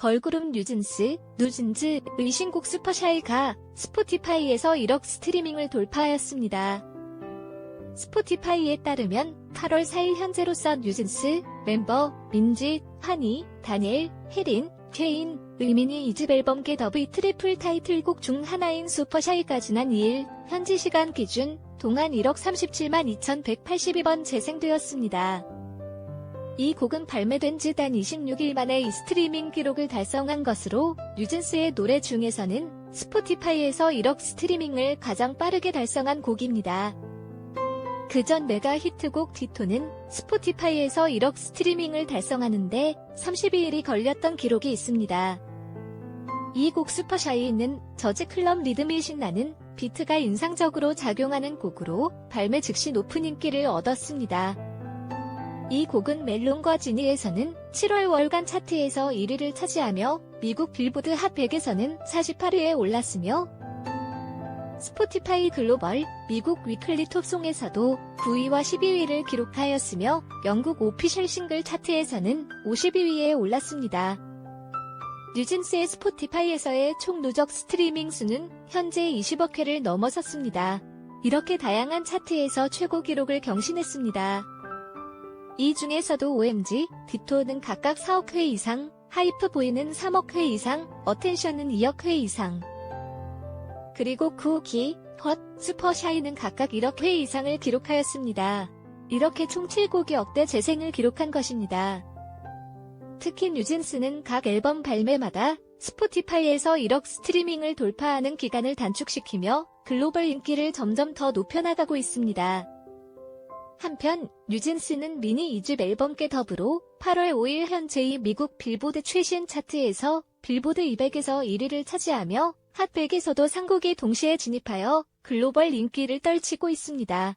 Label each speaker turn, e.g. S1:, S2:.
S1: 걸그룹 뉴진스, 누진즈 의 신곡 슈퍼샤이가 스포티파이에서 1억 스트리밍을 돌파하였습니다. 스포티파이에 따르면 8월 4일 현재로서 뉴진스 멤버 민지, 한이, 다니엘, 혜린, 케인, 의민이 2집 앨범 겟 더브의 트리플 타이틀곡 중 하나인 슈퍼샤이가 지난 2일 현지 시간 기준 동안 1억 37만 2182번 재생되었습니다. 이 곡은 발매된 지 단 26일 만에 이 스트리밍 기록을 달성한 것으로 뉴진스의 노래 중에서는 스포티파이에서 1억 스트리밍을 가장 빠르게 달성한 곡입니다. 그전 메가 히트곡 디토는 스포티파이에서 1억 스트리밍을 달성하는데 32일이 걸렸던 기록이 있습니다. 이 곡 슈퍼샤이는 저지 클럽 리듬이 신나는 비트가 인상적으로 작용하는 곡으로 발매 즉시 높은 인기를 얻었습니다. 이 곡은 멜론과 지니에서는 7월 월간 차트에서 1위를 차지하며 미국 빌보드 핫 100에서는 48위에 올랐으며 스포티파이 글로벌 미국 위클리 톱송에서도 9위와 12위를 기록하였으며 영국 오피셜 싱글 차트에서는 52위에 올랐습니다. 뉴진스의 스포티파이에서의 총 누적 스트리밍 수는 현재 20억 회를 넘어섰습니다. 이렇게 다양한 차트에서 최고 기록을 경신했습니다. 이 중에서도 OMG, 디토는 각각 4억 회 이상, 하이프 보이는 3억 회 이상, 어텐션은 2억 회 이상. 그리고 쿠키, 헛, 슈퍼샤이는 각각 1억 회 이상을 기록하였습니다. 이렇게 총 7곡이 억대 재생을 기록한 것입니다. 특히 뉴진스는 각 앨범 발매마다 스포티파이에서 1억 스트리밍을 돌파하는 기간을 단축시키며 글로벌 인기를 점점 더 높여나가고 있습니다. 한편 뉴진스는 미니 2집 앨범 겟 더브로 8월 5일 현재의 미국 빌보드 최신 차트에서 빌보드 200에서 1위를 차지하며 핫100에서도 상국이 동시에 진입하여 글로벌 인기를 떨치고 있습니다.